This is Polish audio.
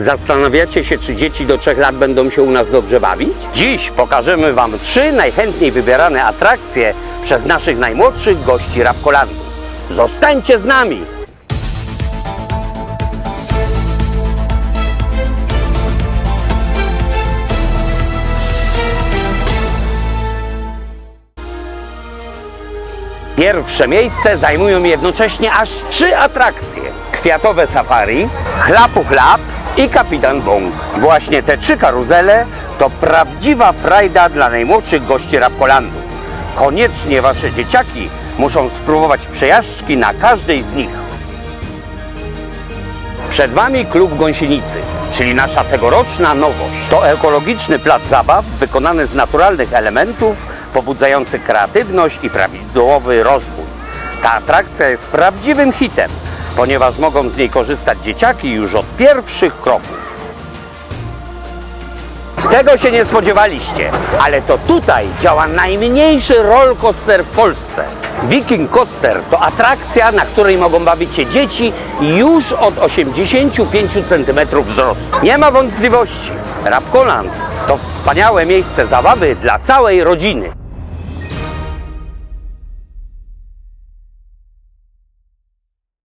Zastanawiacie się, czy dzieci do 3 lat będą się u nas dobrze bawić? Dziś pokażemy Wam trzy najchętniej wybierane atrakcje przez naszych najmłodszych gości Rabkolandu. Zostańcie z nami! Pierwsze miejsce zajmują jednocześnie aż trzy atrakcje. Kwiatowe safari, chlapu chlap i kapitan Bong. Właśnie te trzy karuzele to prawdziwa frajda dla najmłodszych gości Rapkolandu. Koniecznie wasze dzieciaki muszą spróbować przejażdżki na każdej z nich. Przed Wami Klub Gąsienicy, czyli nasza tegoroczna nowość. To ekologiczny plac zabaw wykonany z naturalnych elementów, pobudzający kreatywność i prawidłowy rozwój. Ta atrakcja jest prawdziwym hitem, ponieważ mogą z niej korzystać dzieciaki już od pierwszych kroków. Tego się nie spodziewaliście, ale to tutaj działa najmniejszy roller coaster w Polsce. Viking Coaster to atrakcja, na której mogą bawić się dzieci już od 85 cm wzrostu. Nie ma wątpliwości, Rapkoland to wspaniałe miejsce zabawy dla całej rodziny.